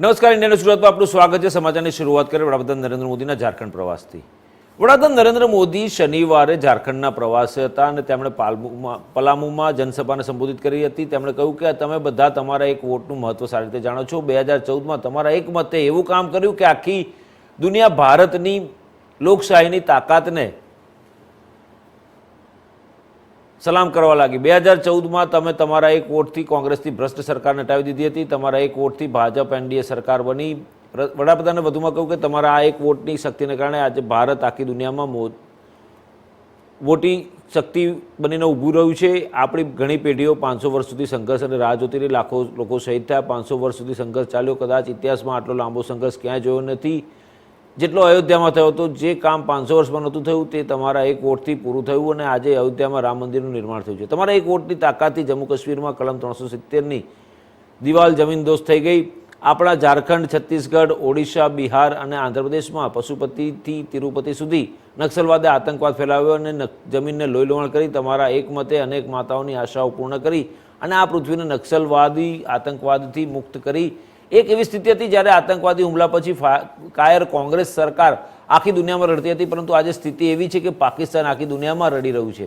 નમસ્કાર, ઇન્ડિયન સુરતમાં આપનું સ્વાગત છે. સમાચારની શરૂઆત કરીએ વડાપ્રધાન નરેન્દ્ર મોદીના ઝારખંડ પ્રવાસથી. વડાપ્રધાન નરેન્દ્ર મોદી શનિવારે ઝારખંડના પ્રવાસે હતા અને તેમણે પાલમુમાં, પલામુમાં જનસભાને સંબોધિત કરી હતી. તેમણે કહ્યું કે તમે બધા તમારા એક વોટનું મહત્વ સારી રીતે જાણો છો. બે હજાર ચૌદમાં તમારા એક મતે એવું કામ કર્યું કે આખી દુનિયા ભારતની લોકશાહીની તાકાતને સલામ કરવા લાગી. બે હજાર ચૌદમાં તમે તમારા એક વોટથી કોંગ્રેસથી ભ્રષ્ટ સરકારને હટાવી દીધી હતી. તમારા એક વોટથી ભાજપ એનડીએ સરકાર બની. પ્ર- વડાપ્રધાને વધુમાં કહ્યું કે તમારા આ એક વોટની શક્તિને કારણે આજે ભારત આખી દુનિયામાં મોત મોટી શક્તિ બનીને ઊભું રહ્યું છે. આપણી ઘણી પેઢીઓ પાંચસો વર્ષ સુધી સંઘર્ષ અને રાહ જોતી રહી. લાખો લોકો શહીદ થયા. પાંચસો વર્ષ સુધી સંઘર્ષ ચાલ્યો. કદાચ ઇતિહાસમાં આટલો લાંબો સંઘર્ષ ક્યાંય જોયો નથી. જેટલો અયોધ્યામાં થયો હતો, જે કામ પાંચસો વર્ષમાં નહોતું થયું, તે તમારા એક વોટથી પૂરું થયું અને આજે અયોધ્યામાં રામ મંદિરનું નિર્માણ થયું છે. તમારા એક વોટની તાકાતથી જમ્મુ કાશ્મીરમાં કલમ ત્રણસો સિત્તેરની દિવાલ જમીનદોસ્ત થઈ ગઈ. આપણા ઝારખંડ, છત્તીસગઢ, ઓડિશા, બિહાર અને આંધ્રપ્રદેશમાં પશુપતિથી તિરુપતિ સુધી નક્સલવાદે આતંકવાદ ફેલાવ્યો અને જમીનને લોહણ કરી તમારા એક મતે અનેક માતાઓની આશાઓ પૂર્ણ કરી અને આ પૃથ્વીને નક્સલવાદી આતંકવાદથી મુક્ત કરી એક એવી સ્થિતિ હતી જ્યારે આતંકવાદી હુમલા પછી કાયર કોંગ્રેસ સરકાર આખી દુનિયામાં રડતી હતી, પરંતુ આજે સ્થિતિ એવી છે કે પાકિસ્તાન આખી દુનિયામાં રડી રહ્યું છે.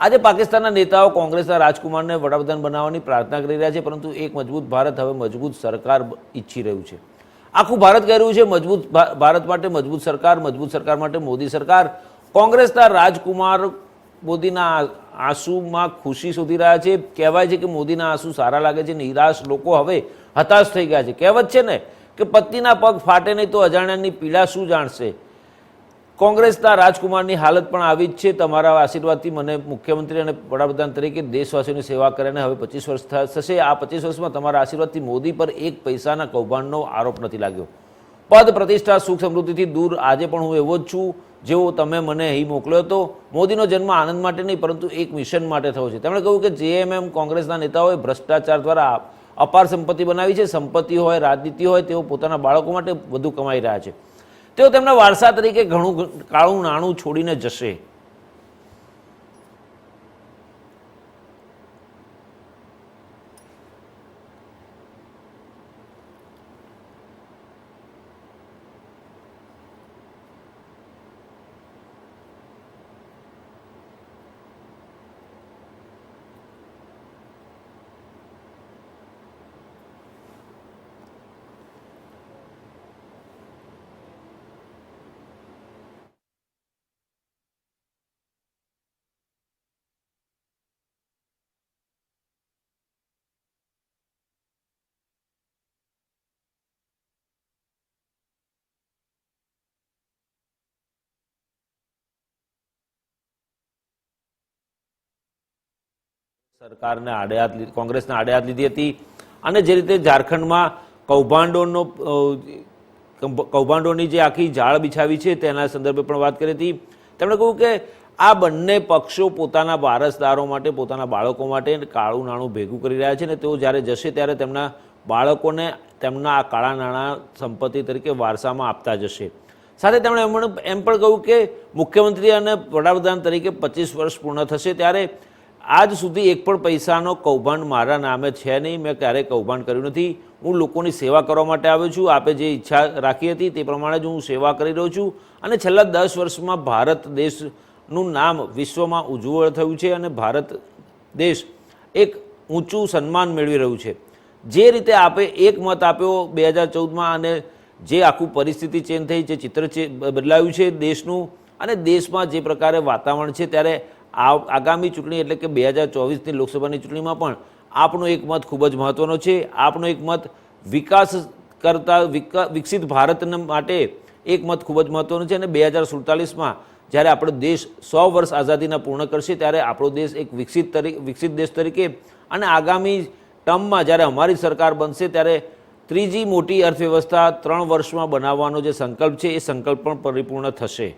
આજે પાકિસ્તાનના નેતાઓ કોંગ્રેસના રાજકુમારને વડાપ્રધાન બનાવવાની પ્રાર્થના કરી રહ્યા છે, પરંતુ એક મજબૂત ભારત હવે મજબૂત સરકાર ઈચ્છી રહ્યું છે. આખું ભારત કહી રહ્યું છે, મજબૂત ભારત માટે મજબૂત સરકાર મજબૂત સરકાર માટે મોદી સરકાર. કોંગ્રેસના રાજકુમાર મોદીના આંસુમાં ખુશી શોધી રહ્યા છે. કહેવાય છે કે મોદીના આંસુ સારા લાગે છે, નિરાશ લોકો હવે હતાશ થઈ ગયા છે. કહેવત છે ને કે પત્નીના પગ ફાટે નહીં તો અજાણ્યાની પીડા શું જાણશે? કોંગ્રેસના રાજકુમારની હાલત પણ આવી જ છે. તમારા આશીર્વાદથી મને મુખ્યમંત્રી અને વડાપ્રધાન તરીકે દેશવાસીઓની સેવા કરીને હવે પચીસ વર્ષ થશે. આ પચીસ વર્ષમાં તમારા આશીર્વાદથી મોદી પર એક પૈસાના કૌભાંડનો આરોપ નથી લાગ્યો. પદ પ્રતિષ્ઠા સુખ સમૃદ્ધિથી દૂર આજે પણ હું એવો જ છું, જેવો તમે મને અહીં મોકલ્યો હતો. મોદીનો જન્મ આનંદ માટે નહીં, પરંતુ એક મિશન માટે થયો છે. તેમણે કહ્યું કે જેએમએમ કોંગ્રેસના નેતાઓએ ભ્રષ્ટાચાર દ્વારા અપાર સંપત્તિ બનાવી છે. સંપત્તિ હોય, રાજનીતિ હોય, તેઓ પોતાના બાળકો માટે વધુ કમાઈ રહ્યા છે. તેઓ તેમના વારસા તરીકે ઘણું કાળું નાણું છોડીને જશે. સરકારને આડે કોંગ્રેસને આડે લીધી હતી. અને જે રીતે ઝારખંડમાં કૌભાંડોનો કૌભાંડોની જે આખી જાળ બિછાવી છે તેના સંદર્ભે પણ વાત કરી હતી. તેમણે કહ્યું કે આ બંને પક્ષો પોતાના વારસદારો માટે, પોતાના બાળકો માટે કાળું નાણું ભેગું કરી રહ્યા છે ને તેઓ જ્યારે જશે ત્યારે તેમના બાળકોને તેમના આ કાળા નાણાં સંપત્તિ તરીકે વારસામાં આપતા જશે. સાથે તેમણે એમ પણ કહ્યું કે મુખ્યમંત્રી અને વડાપ્રધાન તરીકે પચીસ વર્ષ પૂર્ણ થશે ત્યારે આજ સુધી એક પણ પૈસાનો કૌભાંડ મારા નામે છે નહીં, મેં ક્યારેય કૌભાંડ કર્યું નથી. હું લોકોની સેવા કરવા માટે આવ્યો છું. આપે જે ઈચ્છા રાખી હતી તે પ્રમાણે જ હું સેવા કરી રહ્યો છું. અને છેલ્લા દસ વર્ષમાં ભારત દેશનું નામ વિશ્વમાં ઉજ્જવળ થયું છે અને ભારત દેશ એક ઊંચું સન્માન મેળવી રહ્યું છે. જે રીતે આપે એક મત આપ્યો બે હજાર ચૌદમાં અને જે આખું પરિસ્થિતિ ચેન્જ થઈ, જે ચિત્ર બદલાયું છે દેશનું અને દેશમાં જે પ્રકારે વાતાવરણ છે, ત્યારે આ- આગામી ચૂંટણી એટલે કે બે હજાર ચોવીસની લોકસભાની ચૂંટણીમાં પણ આપણો એક મત ખૂબ જ મહત્ત્વનો છે. આપણો એક મત વિકાસ કરતા વિકા- વિકસિત ભારતને માટે એક મત ખૂબ જ મહત્ત્વનો છે અને બે હજાર સુડતાલીસમાં જ્યારે આપણો દેશ સો વર્ષ આઝાદીના પૂર્ણ કરશે ત્યારે આપણો દેશ એક વિકસિત તરીકે વિકસિત દેશ તરીકે અને આગામી ટર્મમાં જ્યારે અમારી સરકાર બનશે ત્યારે ત્રીજી મોટી અર્થવ્યવસ્થા ત્રણ વર્ષમાં બનાવવાનો જે સંકલ્પ છે એ સંકલ્પ પણ પરિપૂર્ણ થશે.